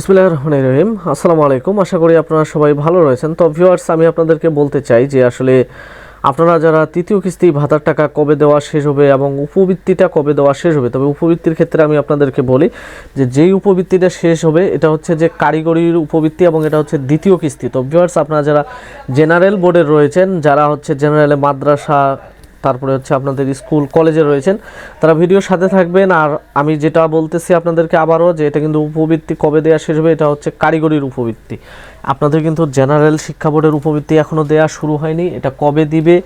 বিসমিল্লাহ রহিম। আসসালামু আলাইকুম। আশা করি আপনারা সবাই ভালো রয়েছেন। তো ভিউয়ার্স আমি আপনাদেরকে বলতে চাই যে আসলে আপনারা যারা তৃতীয় কিস্তি ভাতার টাকা কবে দেওয়া শেষ হবে এবং উপবৃত্তিটা কবে দেওয়া শেষ হবে, তবে উপবৃত্তির ক্ষেত্রে আমি আপনাদেরকে বলি যে যেই উপবৃত্তিটা শেষ হবে, এটা হচ্ছে যে কারিগরির উপবৃত্তি এবং এটা হচ্ছে দ্বিতীয় কিস্তি। তো ভিউয়ার্স আপনারা যারা জেনারেল বোর্ডে রয়েছেন, যারা হচ্ছে জেনারেলে মাদ্রাসা তারপরে হচ্ছে আপনাদের স্কুল, কলেজে রয়েছেন। তারা ভিডিওর সাথে থাকবেন আর আমি যেটা বলতেছি আপনাদেরকে আবারও যে এটা কিন্তু উপবৃত্তি কবে দেওয়া শেষ হবে, এটা হচ্ছে কারিগরির উপবৃত্তি। আপনাদের কিন্তু জেনারেল শিক্ষা বোর্ডের উপবৃত্তি এখনও দেওয়া শুরু হয়নি, এটা কবে দিবে,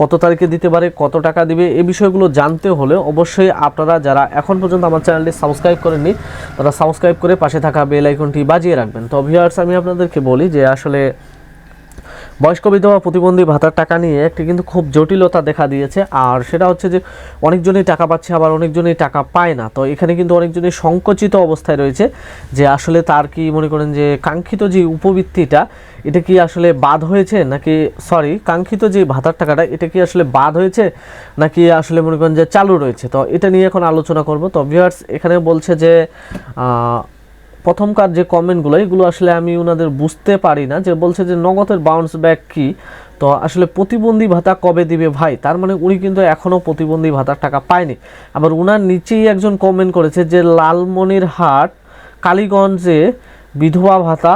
কত তারিখে দিতে পারে, কত টাকা দিবে এই বিষয়গুলো জানতে হলে অবশ্যই আপনারা যারা এখন পর্যন্ত আমার চ্যানেলটি সাবস্ক্রাইব করেননি, তারা সাবস্ক্রাইব করে পাশে থাকা বেল আইকনটি বাজিয়ে রাখবেন। তো ভিউয়ার্স আমি আপনাদেরকে বলি যে আসলে বয়স্ক বিধবা প্রতিবন্ধী ভাতার টাকা নিয়ে একটি কিন্তু খুব জটিলতা দেখা দিয়েছে। আর সেটা হচ্ছে যে, অনেকজনই টাকা পাচ্ছে, আবার অনেকজনই টাকা পায় না। তো এখানে কিন্তু অনেকজনই সংকুচিত অবস্থায় রয়েছে যে, আসলে তার কি মনে করেন যে, কাঙ্ক্ষিত যে উপবৃত্তিটা, এটা কি আসলে বাদ হয়েছে? নাকি সরি কাঙ্ক্ষিত যে ভাতার টাকাটা, এটা কি আসলে বাদ হয়েছে? নাকি আসলে মনে করেন যে চালু রয়েছে? তো এটা নিয়ে এখন আলোচনা করব। তো ভিউয়ার্স এখানে বলছে যে প্রথমকার যে কমেন্টগুলো, এগুলো আসলে আমি ওনাদের বুঝতে পারি না, যে বলছে যে নগদের বাউন্স ব্যাক কি? তো আসলে প্রতিবন্ধী ভাতা কবে দিবে ভাই? তার মানে উনি কিন্তু এখনও প্রতিবন্ধী ভাতার টাকা পায়নি। আবার উনার নিচেই একজন কমেন্ট করেছে যে লালমনিরহাট, কালীগঞ্জে বিধবা ভাতা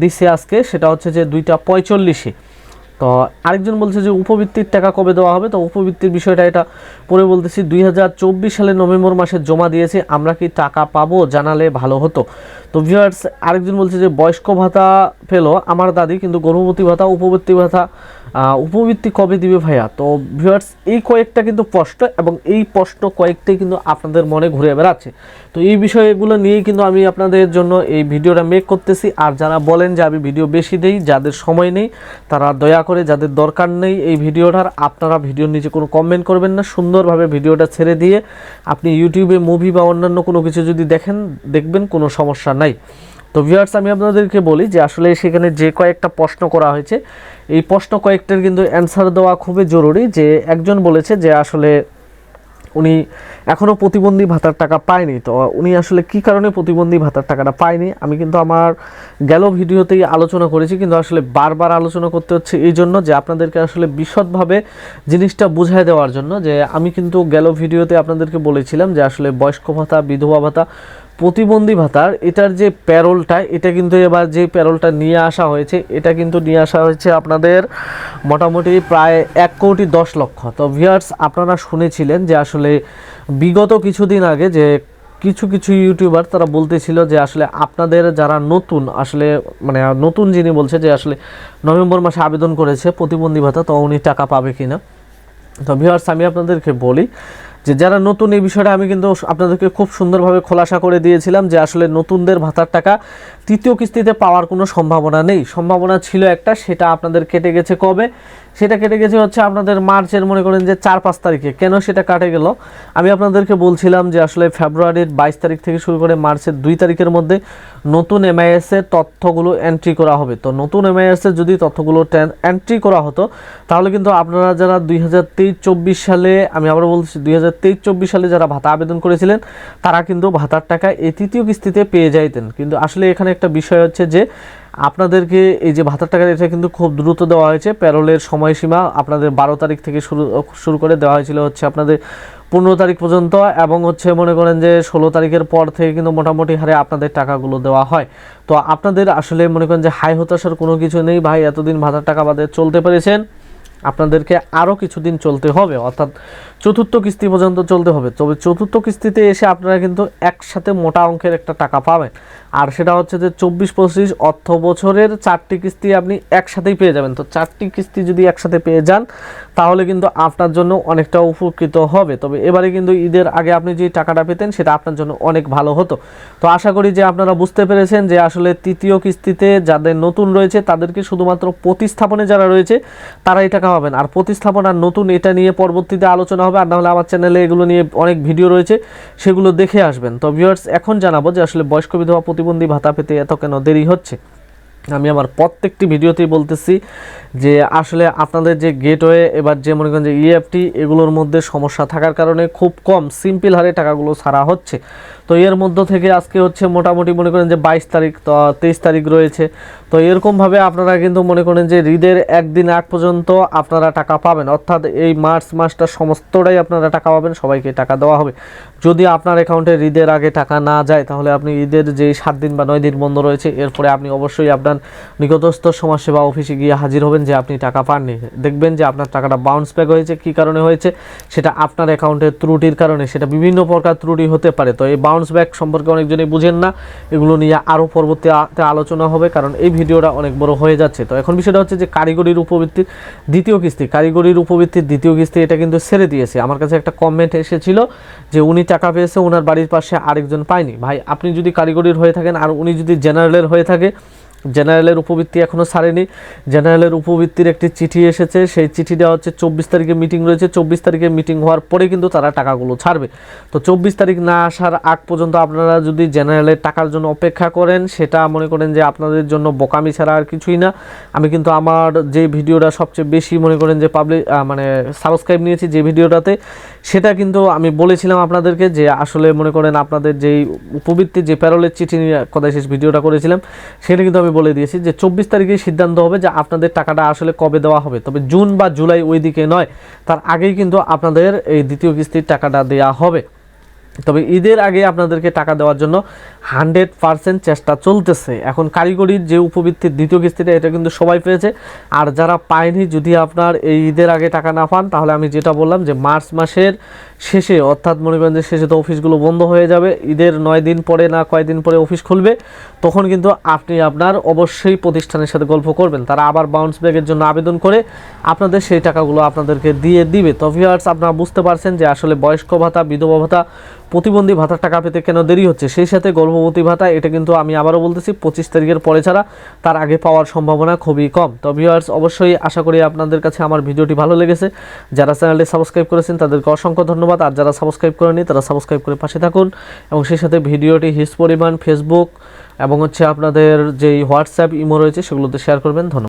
দিছে আজকে, সেটা হচ্ছে যে দুইটা পঁয়তাল্লিশে তো আরেকজন বলছে যে উপবৃত্তির টাকা কবে দেওয়া হবে? তো উপবৃত্তির বিষয়টা এটা পরে বলতেছি, দুই হাজার চব্বিশ সালে নভেম্বর মাসে জমা দিয়েছি, আমরা কি টাকা পাবো? জানালে ভালো হতো। তো ভিউয়ার্স আরেকজন বলছে যে বয়স্ক ভাতা পেল আমার দাদি, কিন্তু গর্ভবতী ভাতা, উপবৃত্তি ভাতা উপবৃত্তি কবে দিবে ভাইয়া? তো ভিউয়ার্স এই কয়েকটা কিন্তু প্রশ্ন এবং এই প্রশ্ন কয়েকটাই কিন্তু আপনাদের মনে ঘুরে বেড়াচ্ছে। তো এই বিষয়গুলো নিয়েই কিন্তু আমি আপনাদের জন্য এই ভিডিওটা মেক করতেছি। আর যারা বলেন যে আমি ভিডিও বেশি দেই, যাদের সময় নেই, তারা দয়া করে, যাদের দরকার নেই এই ভিডিওটার, আপনারা ভিডিওর নিচে কোনো কমেন্ট করবেন না। সুন্দরভাবে ভিডিওটা ছেড়ে দিয়ে আপনি ইউটিউবে মুভি বা অন্যান্য কোনো কিছু যদি দেখেন, দেখবেন কোনো সমস্যা নাই। তো ভিউয়ার্স আমি আপনাদেরকে বলি যে আসলে সেখানে যে কয়েকটা প্রশ্ন করা হয়েছে, এই প্রশ্ন কয়েকটার কিন্তু অ্যান্সার দেওয়া খুবই জরুরি যে একজন বলেছে যে আসলে উনি এখনও প্রতিবন্ধী ভাতার টাকা পায়নি। তো উনি আসলে কি কারণে প্রতিবন্ধী ভাতার টাকাটা পায়নি? আমি কিন্তু আমার গেল ভিডিওতেই আলোচনা করেছি, কিন্তু আসলে বারবার আলোচনা করতে হচ্ছে এই জন্য যে আপনাদেরকে আসলে বিশদভাবে জিনিসটা বুঝাই দেওয়ার জন্য যে আমি কিন্তু গেল ভিডিওতে আপনাদেরকে বলেছিলাম যে আসলে বয়স্ক ভাতা, বিধবা ভাতা প্রতিবন্ধী ভাতার, এটার যে প্যারোলটা, এটা কিন্তু এবার যে প্যারোলটা নিয়ে আসা হয়েছে, এটা কিন্তু নিয়ে আসা হয়েছে আপনাদের মোটামুটি প্রায় এক কোটি দশ লক্ষ। তো ভিয়ার্স আপনারা শুনেছিলেন যে আসলে বিগত কিছুদিন আগে যে কিছু কিছু ইউটিউবার তারা বলতেছিল যে আসলে আপনাদের যারা নতুন, আসলে মানে নতুন যিনি বলছে যে আসলে নভেম্বর মাসে আবেদন করেছে প্রতিবন্ধী ভাতা, তো উনি টাকা পাবে কিনা। তো ভিউয়ার্স, আমি আপনাদেরকে বলি যে যারা নতুন এই বিষয়টা আমি কিন্তু আপনাদেরকে খুব সুন্দরভাবে খোলাসা করে দিয়েছিলাম যে আসলে নতুনদের ভাতার টাকা তৃতীয় কিস্তিতে পাওয়ার কোনো সম্ভাবনা নেই। সম্ভাবনা ছিল একটা, সেটা আপনাদের কেটে গেছে কবে? সেটা কেটে গেছে হচ্ছে আপনাদের মার্চের, মনে করেন যে চার পাঁচ তারিখে। কেন সেটা কাটে গেল? আমি আপনাদেরকে বলছিলাম যে আসলে ফেব্রুয়ারির বাইশ তারিখ থেকে শুরু করে মার্চের দুই তারিখের মধ্যে নতুন এমআইএস এর তথ্যগুলো এন্ট্রি করা হবে। তো নতুন এমআইএস এর যদি তথ্যগুলো এন্ট্রি করা হতো, তাহলে কিন্তু আপনারা যারা দুই হাজার তেইশ চব্বিশ সালে, আমি আবার বলছি, দুই হাজার তেইশ চব্বিশ সালে যারা ভাতা আবেদন করেছিলেন, তারা কিন্তু ভাতার টাকা এই তৃতীয় কিস্তিতে পেয়ে যাইতেন। কিন্তু আসলে এখানে একটা বিষয় হচ্ছে যে আপনাদেরকে এই যে ভাতার টাকা, এটা কিন্তু খুব দ্রুত দেওয়া হয়েছে। প্যারোলের সময়সীমা আপনাদের বারো তারিখ থেকে শুরু শুরু করে দেওয়া হয়েছিল হচ্ছে আপনাদের পনেরো তারিখ পর্যন্ত এবং হচ্ছে মনে করেন যে ষোলো তারিখের পর থেকে কিন্তু মোটামুটি হারে আপনাদের টাকাগুলো দেওয়া হয়। তো আপনাদের আসলে মনে করেন যে হাই হতাশার কোনো কিছু নেই। ভাই, এতদিন ভাতার টাকা বাদে চলতে পেরেছেন। আপনাদেরকে আরও কিছুদিন চলতে হবে, অর্থাৎ চতুর্থ কিস্তি পর্যন্ত চলতে হবে। তবে চতুর্থ কিস্তিতে এসে আপনারা কিন্তু একসাথে মোটা অঙ্কের একটা টাকা পাবেন। আর সেটা হচ্ছে যে চব্বিশ পঁচিশ অর্থ বছরের চারটি কিস্তি আপনি একসাথেই পেয়ে যাবেন। তো চারটি কিস্তি যদি একসাথে পেয়ে যান, তাহলে কিন্তু আপনার জন্য অনেকটা উপকৃত হবে। তবে এবারে কিন্তু ঈদের আগে আপনি যে টাকাটা পেতেন, সেটা আপনার জন্য অনেক ভালো হতো। তো আশা করি যে আপনারা বুঝতে পেরেছেন যে আসলে তৃতীয় কিস্তিতে যাদের নতুন রয়েছে, তাদেরকে শুধুমাত্র প্রতিস্থাপনে যারা রয়েছে, তারা এই টাকা পাবেন আর প্রতিস্থাপন আর নতুন এটা নিয়ে পরবর্তীতে আলোচনা হবে, আর নাহলে আমার চ্যানেলে এগুলো নিয়ে অনেক ভিডিও রয়েছে, সেগুলো দেখে আসবেন। তো ভিউয়ার্স এখন জানাব যে আসলে বয়স্ক বিধবা প্রতিবন্ধী ভাতা পেতে এত কেন দেরি হচ্ছে? আমি আমার প্রত্যেকটি ভিডিওতেই বলতেছি যে আসলে আপনাদের যে গেটওয়ে এবার যে মনে করেন যে ইএফটি এগুলোর মধ্যে সমস্যা থাকার কারণে খুব কম সিম্পল হারে টাকাগুলো ছাড়া হচ্ছে। তো এর মধ্য থেকে আজকে হচ্ছে মোটামুটি মনে করেন যে বাইশ তারিখ, তো তেইশ তারিখ রয়েছে। তো এরকমভাবে আপনারা কিন্তু মনে করেন যে ঈদের একদিন আগ পর্যন্ত আপনারা টাকা পাবেন। অর্থাৎ এই মার্চ মাসটা সমস্তটাই আপনারা টাকা পাবেন, সবাইকে টাকা দেওয়া হবে। যদি আপনার অ্যাকাউন্টে ঈদের আগে টাকা না যায়, তাহলে আপনি ঈদের যে সাত দিন বা নয় দিন বন্ধ রয়েছে, এরপরে আপনি অবশ্যই আপনার নিকটস্থ সমাজসেবা অফিসে গিয়ে হাজির হবেন যে আপনি টাকা পাননি। দেখবেন যে আপনার টাকাটা বাউন্স ব্যাক হয়েছে। কী কারণে হয়েছে? সেটা আপনার অ্যাকাউন্টের ত্রুটির কারণে। সেটা বিভিন্ন প্রকার ত্রুটি হতে পারে। তো এই বাউন্স ব্যাক সম্পর্কে অনেকজনই বুঝেন না। এগুলো নিয়ে আরও পরবর্তীতে আলোচনা হবে, কারণ এই ভিডিওটা অনেক বড় হয়ে যাচ্ছে। তো এখন বিষয়টা হচ্ছে যে কারিগরির উপবৃত্তির দ্বিতীয় কিস্তি। কারিগরির উপবৃত্তির দ্বিতীয় কিস্তি এটা কিন্তু ছেড়ে দিয়েছে। আমার কাছে একটা কমেন্ট এসেছিল যে উনি টাকা পেয়েছে ওনার বাড়ির পাশে আরেকজন পায়নি। ভাই, আপনি যদি কারিগরির হয়ে থাকেন আর উনি যদি জেনারেলের হয়ে থাকে জেনারেলের উপবৃত্তি এখনও ছাড়েনি জেনারেলের উপবৃত্তির একটি চিঠি এসেছে। সেই চিঠিটা হচ্ছে, চব্বিশ তারিখে মিটিং রয়েছে। চব্বিশ তারিখে মিটিং হওয়ার পরে কিন্তু তারা টাকাগুলো ছাড়বে। তো চব্বিশ তারিখ না আসার আগ পর্যন্ত আপনারা যদি জেনারেলের টাকার জন্য অপেক্ষা করেন, সেটা মনে করেন যে আপনাদের জন্য বোকামি ছাড়া আর কিছুই না। আমি কিন্তু আমার যে ভিডিওটা সবচেয়ে বেশি মনে করেন যে পাবলিক মানে সাবস্ক্রাইব নিয়েছি যে ভিডিওটাতে, সেটা কিন্তু আমি বলেছিলাম আপনাদেরকে যে আসলে মনে করেন আপনাদের যেই উপবৃত্তি, যে প্যারোলের চিঠি নিয়ে কথা শেষ ভিডিওটা করেছিলাম, সেটা কিন্তু আমি বলে দিয়েছি যে চব্বিশ তারিখে সিদ্ধান্ত হবে যে আপনাদের টাকাটা আসলে কবে দেওয়া হবে। তবে জুন বা জুলাই ওই দিকে নয়, তার আগেই কিন্তু আপনাদের এই দ্বিতীয় কিস্তির টাকাটা দেওয়া হবে। তবে ঈদের আগে আপনাদেরকে টাকা দেওয়ার জন্য হান্ড্রেড পারসেন্ট চেষ্টা চলতেছে। এখন কারিগরির যে উপবৃত্তির দ্বিতীয় কিস্তিটা, এটা কিন্তু সবাই পেয়েছে। আর যারা পায়নি, যদি আপনার এই ঈদের আগে টাকা না পান, তাহলে আমি যেটা বললাম যে মার্চ মাসের শেষে, অর্থাৎ মনে যে শেষে তো অফিসগুলো বন্ধ হয়ে যাবে, ঈদের নয় দিন পরে না কয়দিন পরে অফিস খুলবে, তখন কিন্তু আপনি আপনার অবশ্যই প্রতিষ্ঠানের সাথে গল্প করবেন। তারা আবার বাউন্স ব্যাগের জন্য আবেদন করে আপনাদের সেই টাকাগুলো আপনাদেরকে দিয়ে দিবে। তো ভিউয়ার্স আপনারা বুঝতে পারছেন যে আসলে বয়স্ক ভাতা, বিধবা ভাতা প্রতিবন্ধী ভাতার টাকা পেতে কেন দেরি হচ্ছে? সেই সাথে গর্ভবতী ভাতা, এটা কিন্তু আমি আবারও বলতেছি, পঁচিশ তারিখের পরে ছাড়া তার আগে পাওয়ার সম্ভাবনা খুবই কম। তো ভিউয়ার্স অবশ্যই আশা করি আপনাদের কাছে আমার ভিডিওটি ভালো লেগেছে। যারা চ্যানেলটি সাবস্ক্রাইব করেছেন, তাদেরকে অসংখ্য ধন্যবাদ। আর যারা সাবস্ক্রাইব করেনি তারা সাবস্ক্রাইব করে পাশে থাকুন। এবং সেই সাথে ভিডিওটি হিস পরিমাণ ফেসবুক এবং হচ্ছে আপনাদের যেই হোয়াটসঅ্যাপ ইমো রয়েছে, সেগুলোতে শেয়ার করবেন। ধন্যবাদ।